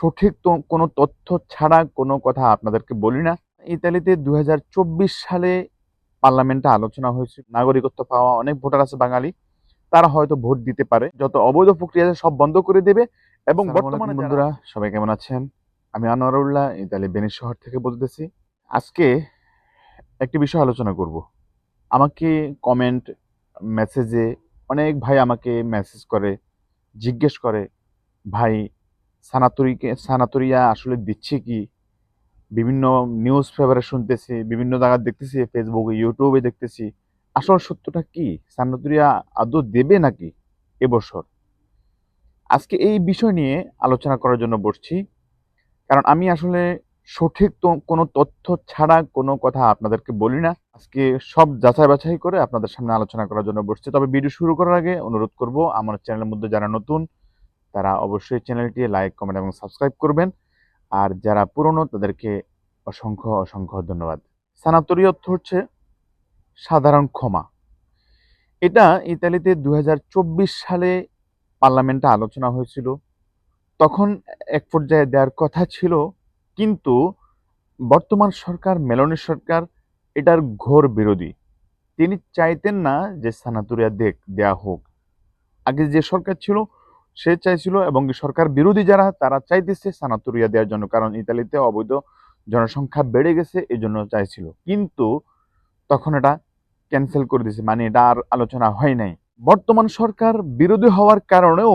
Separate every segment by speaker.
Speaker 1: সঠিক তো কোনো তথ্য ছাড়া কোনো কথা আপনাদেরকে বলি না। ইতালিতে দুই হাজার চব্বিশ সালে পার্লামেন্টে আলোচনা হয়েছে নাগরিকত্ব পাওয়া অনেক ভোটার আছে বাঙালি। তারা হয়তো ভোট দিতে পারে। যত অবৈধ প্রক্রিয়া সব বন্ধ করে দেবে। এবং বর্তমানে বন্ধুরা। সবাই কেমন আছেন? আমি আনোয়ারুল্লাহ ইতালি বেনিস শহর থেকে বলতেছি। আজকে একটি বিষয় আলোচনা করব। আমাকে কমেন্ট মেসেজে অনেক ভাই আমাকে মেসেজ করে জিজ্ঞেস করে ভাই সানাতরিকে, সানাতরিয়া আসলে দিচ্ছে কি? বিভিন্ন নিউজ পেপারে শুনতেছি, বিভিন্ন জায়গায় দেখতেছি ফেসবুকে ইউটিউবে দেখতেছি। আসল সত্যটা কি? সানাতরিয়া আদৌ দেবে নাকি এবছর? আজকে এই বিষয় নিয়ে আলোচনা করার জন্য বসছি। কারণ আমি আসলে সঠিক কোনো তথ্য ছাড়া কোনো কথা আপনাদেরকে বলি না। আজকে সব যাচাই বাছাই করে আপনাদের সামনে আলোচনা করার জন্য বসছি। তবে ভিডিও শুরু করার আগে অনুরোধ করব, আমার চ্যানেলের মধ্যে যারা নতুন তারা অবশ্যই চ্যানেলটি লাইক, কমেন্ট এবং সাবস্ক্রাইব করবেন। আর যারা পুরনো, তাদেরকে অসংখ্য অসংখ্য ধন্যবাদ। সানাতরি অর্থ হচ্ছে সাধারণ ক্ষমা। এটা ইতালিতে দু হাজার চব্বিশ সালে পার্লামেন্টে আলোচনা হয়েছিল। তখন এক পর্যায়ে দেওয়ার কথা ছিল, কিন্তু বর্তমান সরকার, মেলনি সরকার, এটার ঘোর বিরোধী। তিনি চাইতেন না যে সানাতুরিয়া দেখ, দেয়া হোক। আগে যে সরকার ছিল সে চাইছিল এবং সরকার বিরোধী যারা, তারা চাইতেছে সানাতুরিয়া দেওয়ার জন্য, কারণ ইতালিতে অবৈধ জনসংখ্যা বেড়ে গেছে এই জন্য চাইছিল। কিন্তু তখন এটা ক্যান্সেল করে দিয়েছে মানে এটা আর আলোচনা হয় নাই। বর্তমান সরকার বিরোধী হওয়ার কারণেও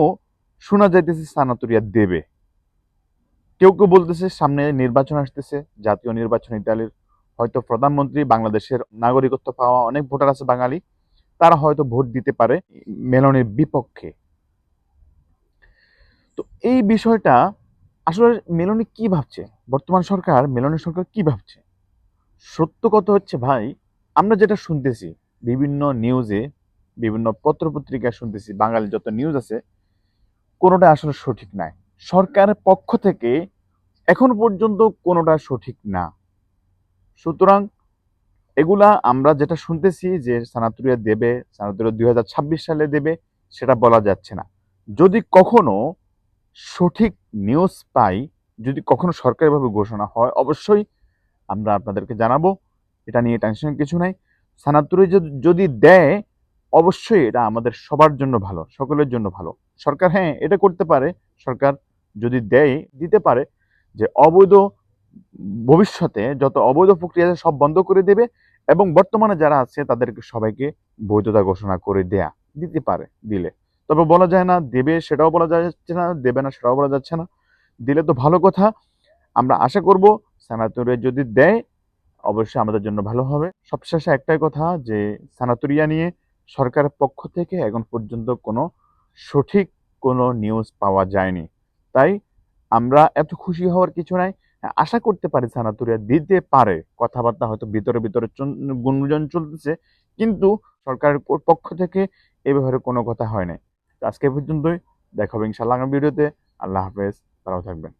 Speaker 1: শোনা যাইতেছে সানাতুরিয়া দেবে। কেউ কেউ বলতেছে সামনে নির্বাচন আসতেছে, জাতীয় নির্বাচন ইতালির, হয়তো প্রধানমন্ত্রী, বাংলাদেশের নাগরিকত্ব পাওয়া অনেক ভোটার আছে বাঙালি, তারা হয়তো ভোট দিতে পারে, মেলনের বিপক্ষে। তো এই বিষয়টা আসলে মেলনি কি ভাবছে? বর্তমান সরকার মেলনের সরকার কি ভাবছে? সত্য কথা হচ্ছে ভাই, আমরা যেটা শুনতেছি, বিভিন্ন নিউজে বিভিন্ন পত্রপত্রিকায় শুনতেছি বাঙালি যত নিউজ আছে, কোনোটা আসলে সঠিক নাই। সরকারের পক্ষ থেকে এখন পর্যন্ত কোনোটা সঠিক না। সুতরাং এগুলা আমরা যেটা শুনতেছি যে সানাতুরিয়া দেবে, সানাতুরিয়া দুই সালে দেবে, সেটা বলা যাচ্ছে না। যদি কখনো সঠিক নিউজ পাই যদি কখনো সরকারিভাবে ঘোষণা হয়, অবশ্যই আমরা আপনাদেরকে জানাব। এটা নিয়ে টেনশন কিছু নাই। সানাতুরি যদি দেয়, অবশ্যই এটা আমাদের সবার জন্য ভালো, সকলের জন্য ভালো। সরকার হ্যাঁ এটা করতে পারে। সরকার যদি দেয়, দিতে পারে যে অবৈধ ভবিষ্যতে যত অবৈধ প্রক্রিয়া সব বন্ধ করে দেবে এবং বর্তমানে যারা আছে তাদেরকে সবাইকে বৈধতা ঘোষণা করে দেয়া, দিতে পারে, দিলে। তবে বলা যায় না, দেবে সেটাও বলা যাচ্ছে না, দেবে না সেটাও বলা যাচ্ছে না। দিলে তো ভালো কথা। আমরা আশা করব সানাতুরে যদি দেয়, অবশ্যই আমাদের জন্য ভালো হবে। সবশেষে একটাই কথা যে, সানাতুরিয়া নিয়ে সরকারের পক্ষ থেকে এখন পর্যন্ত কোনো সঠিক কোনো নিউজ পাওয়া যায়নি। তাই আমরা এত খুশি হওয়ার কিছু নাই। আশা করতে পারি সানাতুরিয়া দিতে পারে। কথাবার্তা হয়তো ভিতরে ভিতরে গুঞ্জন চলতেছে। কিন্তু সরকারের পক্ষ থেকে এ ব্যাপারে কোনো কথা হয় নাই। আজকে পর্যন্তই। দেখা হবে ইনশাল্লাহ আগামী ভিডিওতে। আল্লাহ হাফেজ। তারাও থাকবেন।